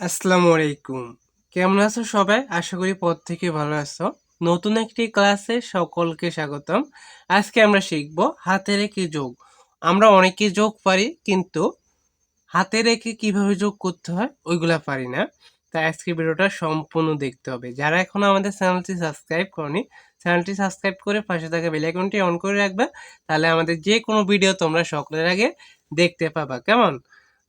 আসসালামু আলাইকুম। কেমন আছো সবাই? আশা করি পর থেকে ভালো আছো। নতুন একটি ক্লাসে সকলকে স্বাগতম। আজকে আমরা শিখব হাতে রেখে যোগ। আমরা অনেকে যোগ পারি, কিন্তু হাতে রেখে কীভাবে যোগ করতে হয় ওইগুলা পারি না। তাই আজকে ভিডিওটা সম্পূর্ণ দেখতে হবে। যারা এখন আমাদের চ্যানেলটি সাবস্ক্রাইব করনি, চ্যানেলটি সাবস্ক্রাইব করে পাশে থাকা বেল আইকনটি অন করে রাখবে। তাহলে আমাদের যে কোনো ভিডিও তোমরা সকলের আগে দেখতে পাবা। কেমন?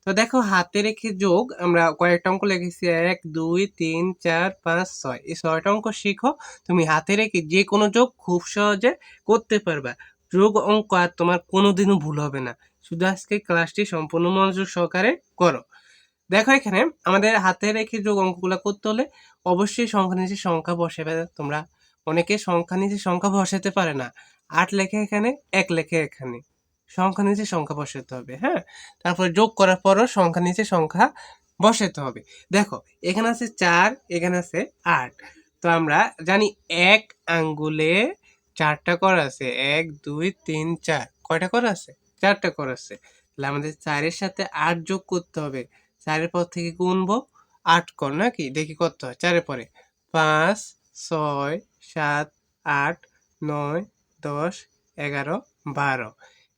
তো দেখো, হাতে রেখে যোগ, আমরা কয়েকটা অঙ্ক লিখেছি। এক, দুই, তিন, চার, পাঁচ, ছয়। এই ছয়টা অঙ্ক শিখো। তুমি হাতে রেখে যে কোনো যোগ খুব সহজে করতে পারবা। যোগ অঙ্ক আর তোমার কোনোদিনও ভুল হবে না। শুধু আজকে ক্লাসটি সম্পূর্ণ মনোযোগ সহকারে করো। দেখো এখানে, আমাদের হাতে রেখে যোগ অঙ্কগুলো করতে হলে অবশ্যই সংখ্যা নিচে সংখ্যা বসাবে। তোমরা অনেকে সংখ্যা নিচে সংখ্যা বসাতে পারে না। আট লেখে এখানে, এক লেখে এখানে। সংখ্যা নিচে সংখ্যা বসাতে হবে হ্যাঁ? তারপরে যোগ করার পরও সংখ্যা নিচে সংখ্যা বসাতে হবে। দেখো, এখানে আছে চার, এখানে আছে আট। তো আমরা জানি এক আঙ্গুলে চারটা কর আছে। এক, দুই, তিন, চার। কয়টা কর আছে? চারটা কর আছে। তাহলে আমাদের চারের সাথে আট যোগ করতে হবে। চারের পর থেকে গুনবো। আট কর নাকি? দেখি কত হয়। চারের পরে পাঁচ, ছয়, সাত, আট, নয়, দশ, এগারো, বারো।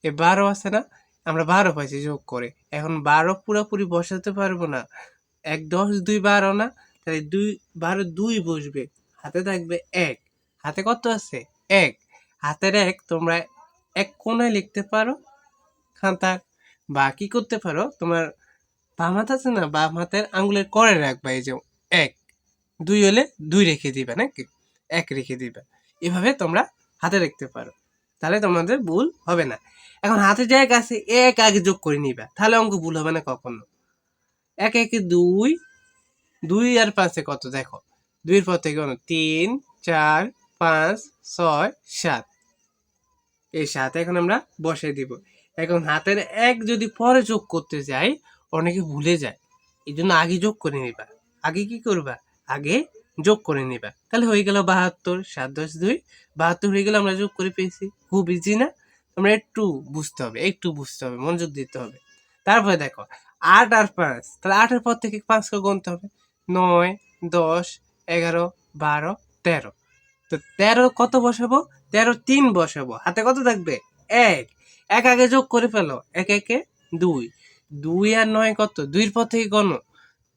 এ বারো আছে না? আমরা বারো পাইছি যোগ করে। এখন বারো পুরোপুরি বসাতে পারব না। এক দশ, দুই বারো না? তাহলে দুই, বারো দুই বসবে। হাতে থাকবে এক। হাতে কত আছে? এক। হাতের এক তোমরা এক কোনায় লিখতে পারো। খাতার বা কি করতে পারো? তোমার বাম হাত আছে না? বাম হাতের আঙুলের করে রাখবা এই যে এক। দুই হলে দুই রেখে দিবা নাকি? এক রেখে দিবে। এভাবে তোমরা হাতে রাখতে পারো। তাহলে তোমাদের ভুল হবে না। এখন হাতে জায়গা আছে, এক আগে যোগ করে নিবা। তাহলে অঙ্ক ভুল হবে না কখনো। এক, একে, দুই দুই আর পাঁচে কত? দেখো, দুইয়ের পর থেকে কত তিন, চার, পাঁচ, ছয়, সাত। এই সাত এখন আমরা বসাই দিব। এখন হাতের এক যদি পরে যোগ করতে যাই, অনেকে ভুলে যায়। এই জন্য আগে যোগ করে নিবা। আগে কি করবা? আগে যোগ করে নিবা। তাহলে হয়ে গেল বাহাত্তর, সাত দশ দুই, বাহাত্তর হয়ে গেলে আমরা যোগ করে পেয়েছি। খুব ইজি না? আমরা একটু বুঝতে হবে, একটু বুঝতে হবে, মনোযোগ দিতে হবে। তারপরে দেখো, আট আর পাঁচ, তাহলে আটের পর থেকে পাঁচকে গুনতে হবে? নয়, দশ, এগারো, বারো, তেরো। তো তেরো কত বসাবো? তেরো তিন বসাবো। হাতে কত থাকবে? এক। এক আগে যোগ করে ফেলো। এক, একে দুই। দুই আর নয় কত? দুইয়ের পর থেকে গণ।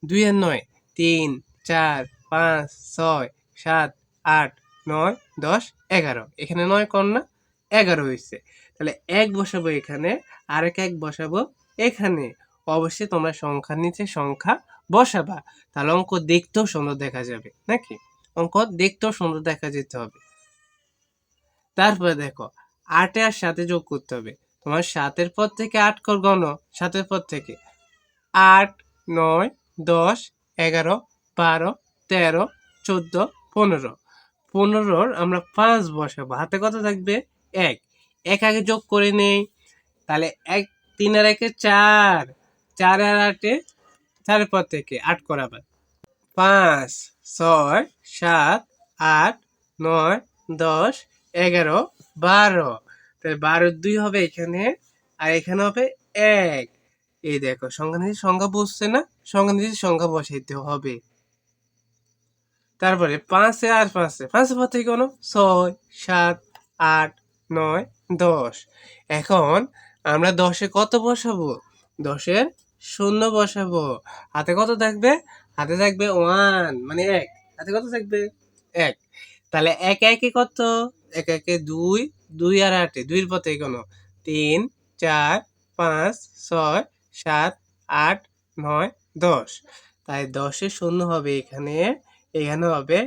দুই আর নয়, তিন, চার পাঁচ, ছয়, সাত, আট, নয়, দশ, এগারো। এখানে নয় না? এগারো হয়েছে তাহলে এক বসাবো এখানে, আরেক এক বসাবো এখানে। অবশ্যই তোমরা সংখ্যার নিচে সংখ্যা বসাবা। তাহলে অঙ্ক দেখতেও সুন্দর দেখা যাবে, নাকি? অঙ্ক দেখতেও সুন্দর দেখা যেতে হবে। তারপরে দেখো, আটে আর সাথে যোগ করতে হবে। তোমার সাতের পর থেকে আট কর গণ, সাতের পর থেকে। আট, নয়, দশ, এগারো, বারো তেরো, চোদ্দ, পনেরো। পনেরোর আমরা পাঁচ বসাবো। হাতে কত থাকবে? এক। এক আগে যোগ করে নেই। তাহলে এক, তিন আর একে চার। চার আর আটে চারের পর থেকে আট করাবার। পাঁচ, ছয়, সাত, আট, নয়, দশ, এগারো, বারো। তাহলে বারো দুই হবে এখানে আর এখানে হবে এক। এই দেখো সংখ্যা সংখ্যা বসছে না? সংখ্যা সংখ্যা বসাইতে হবে। তারপরে পাঁচে আর পাঁচে পাঁচের পর থেকে কোনো ছয়, সাত, আট, নয়, দশ। এখন আমরা দশে কত বসাবো? দশের শূন্য বসাবো। হাতে কত থাকবে? হাতে থাকবে ওয়ান মানে এক। হাতে কত থাকবে? এক। তাহলে এক একে কত? এক একে দুই দুই আর আটে। দুইয়ের পথে কোনো তিন, চার, পাঁচ, ছয়, সাত, আট, নয়, দশ। তাই দশের শূন্য হবে এখানে। এখানে হবে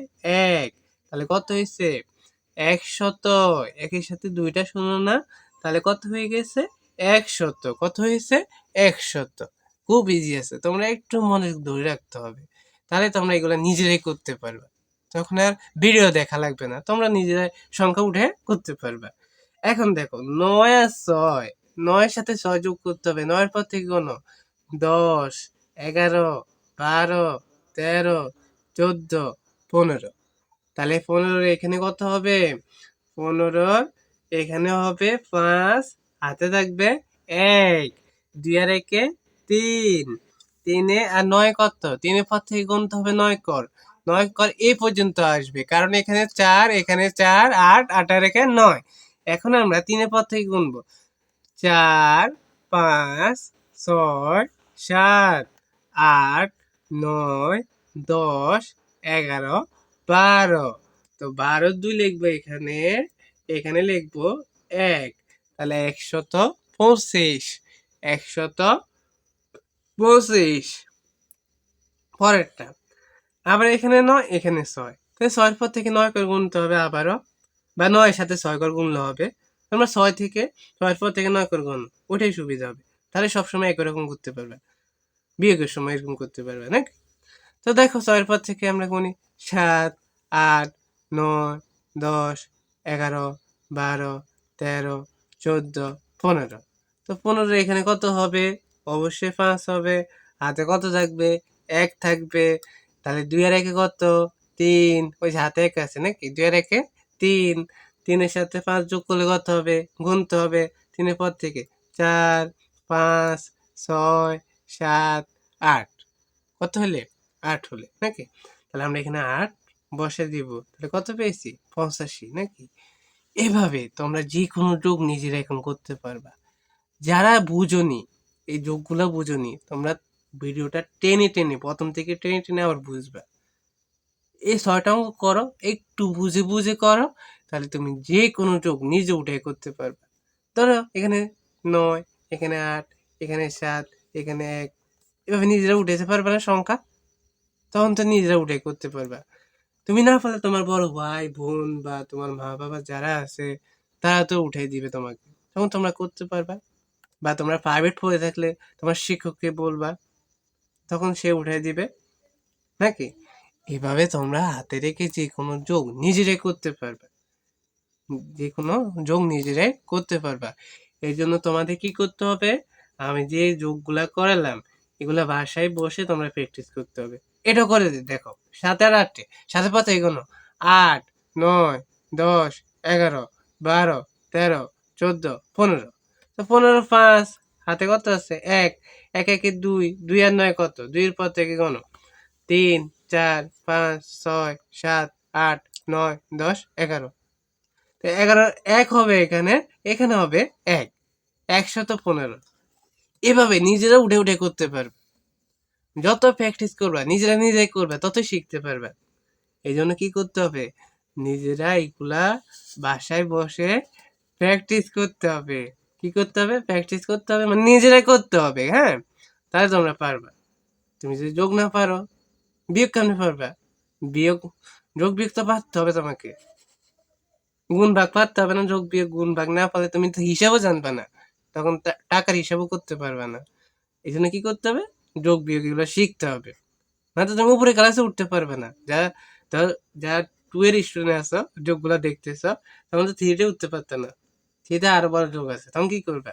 এক। তাহলে কত হয়েছে? একশত। একের সাথে দুইটা শূন্য না? তাহলে কত হয়ে গেছে? একশত। কত হয়েছে? একশত। খুব ইজি আছে। তোমরা একটু মনে ধরে রাখতে হবে। তাহলে তোমরা এগুলো নিজেরাই করতে পারবে। তখন আর ভিডিও দেখা লাগবে না। তোমরা নিজেরাই সংখ্যা উঠে করতে পারবে। এখন দেখো, নয় আর ছয়। নয়ের সাথে ছয় যোগ করতে হবে। নয়ের পর থেকে কোনো? দশ, এগারো, বারো, তেরো চোদ্দ, পনেরো। তাহলে পনেরোর এখানে কত হবে? পনেরোর এখানে হবে পাঁচ, হাতে থাকবে এক, দুই আর একে তিন। তিনে আর নয় কত? তিনের পর থেকে গুনতে হবে নয় কর। নয় কর এই পর্যন্ত আসবে, কারণ এখানে চার এখানে চার, আট আট আর এখানে নয়। এখন আমরা তিনের পর থেকে গুনবো। চার, পাঁচ, ছয়, সাত, আট, নয় দশ, এগারো, বারো। তো বারো দুই লিখব এখানে এখানে লিখব এক। তাহলে একশত পঁচিশ একশত পঁচিশ। পরেরটা। আবার এখানে নয়, এখানে ছয়। তাহলে ছয়ের পর থেকে নয় করে গুনতে হবে আবারও। বা নয়ের সাথে ছয় করে গুনলে হবে। তোমরা ছয় থেকে, ছয়ের পর থেকে নয় করে গুন ওটাই সুবিধা হবে। তাহলে সবসময় একই রকম করতে পারবে। বিয়োগের সময় এরকম করতে পারবে, নাকি? তো দেখো, ছয়ের পর থেকে আমরা গুনি সাত, আট, নয়, দশ, এগারো, বারো, তেরো, চোদ্দ, পনেরো। তো পনেরো এখানে কত হবে? অবশ্যই পাঁচ হবে। হাতে কত থাকবে? এক থাকবে। তাহলে দুই আর একে কত? তিন। ওই যে হাতে এক আছে নাকি? দুই আর একে তিন। তিনের সাথে পাঁচ যোগ করলে কত হবে? গুনতে হবে তিনের পর থেকে। চার, পাঁচ, ছয়, সাত, আট। কত হলে? আট হলে, নাকি? তাহলে আমরা এখানে আট বসে দিব। তাহলে কত পেয়েছি? পঁচাশি, নাকি? এভাবে তোমরা যে কোনো যোগ নিজেরা এখন করতে পারবা। যারা বুঝনি, এই যোগগুলো বুঝনি, তোমরা ভিডিওটা টেনে টেনে, প্রথম থেকে টেনে টেনে আবার বুঝবা। এই ছয়টা অঙ্ক করো, একটু বুঝে বুঝে করো, তাহলে তুমি যে কোনো যোগ নিজে উঠে করতে পারবে। ধরো এখানে নয়, এখানে আট, এখানে সাত, এখানে এক। এভাবে নিজেরা উঠেতে পারবে না সংখ্যা। তখন তো নিজেরা উঠে করতে পারবা। তুমি না পারলে তোমার বড় ভাই, বোন বা তোমার মা বাবা যারা আছে, তারা তো উঠে দিবে তোমাকে। তখন তোমরা করতে পারবা বা তোমরা প্রাইভেট পড়ে থাকলে তোমার শিক্ষককে বলবা, তখন সে উঠে দিবে। নাকি? এভাবে তোমরা হাতে রেখে যে কোনো যোগ নিজেরাই করতে পারবে। যে কোনো যোগ নিজেরাই করতে পারবা। এই জন্য তোমাদের কি করতে হবে? আমি যে যোগগুলা করালাম, এগুলা বাসায় বসে তোমরা প্র্যাকটিস করতে হবে। এটা করে দেখো। সাত আর আটে সাথে পাতে এগোনো। আট, নয়, দশ, এগারো, বারো, তেরো, চোদ্দ, পনেরো। তো পনেরো, পাঁচ, হাতে কত আছে? এক। এক, একে দুই। দুই আর নয় কত? দুইয়ের পর থেকে গণ তিন, চার, পাঁচ, ছয়, সাত, আট, নয়, দশ, এগারো। তো এগারো, এক হবে এখানে। এখানে হবে এক। একশত পনেরো। এভাবে নিজেরা উঠে উঠে করতে পারবে। যত প্র্যাকটিস করবা, নিজেরা নিজেরাই করবে, ততই শিখতে পারবে। এই জন্য কি করতে হবে? নিজেরা এগুলা বাসায় বসে প্র্যাকটিস করতে হবে। কি করতে হবে? প্র্যাকটিস করতে হবে মানে নিজেরাই করতে হবে হ্যাঁ? তাহলে তোমরা পারবা। তুমি যদি যোগ না পারো, বিয়োগ কেমনে পারবা বিয়োগ, যোগ বিয়োগ তো পারতে হবে তোমাকে। গুণ ভাগ পারতে হবে না, যোগ বিয়োগ, গুণ ভাগ না পারলে তুমি তো হিসাবও জানবে না। তখন টাকার হিসাবও করতে পারবে না। এই জন্য কি করতে হবে? যোগ বিয়োগ এগুলো শিখতে হবে। না তো তুমি উপরে ক্লাসে উঠতে পারবে না। যা ধর যা টু এর স্টুডেন্ট আসো যোগগুলো দেখতেছ, তখন তো থ্রিতে উঠতে পারতো না। থ্রিতে আরও বড় যোগ আছে, তখন কি করবে?